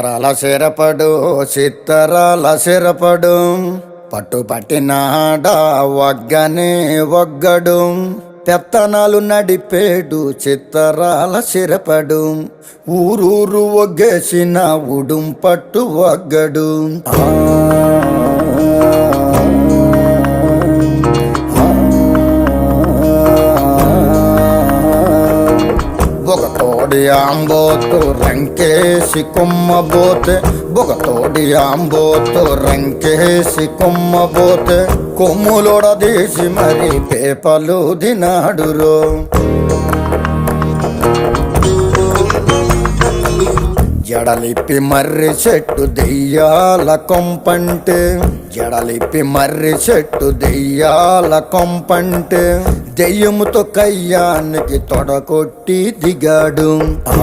రల సిరపడు చిత్తరాల సిరపడు. పట్టు పట్టినాడ వగ్గనే వగ్గడు. పెత్తనాలు నడిపేడు చిత్తరాల సిరపడు. ఊరూరు ఒగ్గేసిన ఉడుం పట్టు వగ్గడు. ఆ, ఒక తోడి ఆంబోతు రంకేసి కొమ్మబోతే ఒక తోడి ఆంబోతు రంకేసి కొమ్మబోతే కొమ్ములోడదీసి మరి పేపలు దినాడురో. జడలిప్పి మర్రి చెట్టు దెయ్యాల కొంపంటే జడలిప్పి మర్రి చెట్టు దెయ్యాల కొంపంటే దెయ్యముతో కయ్యానికి తొడకొట్టి దిగాడు. ఆ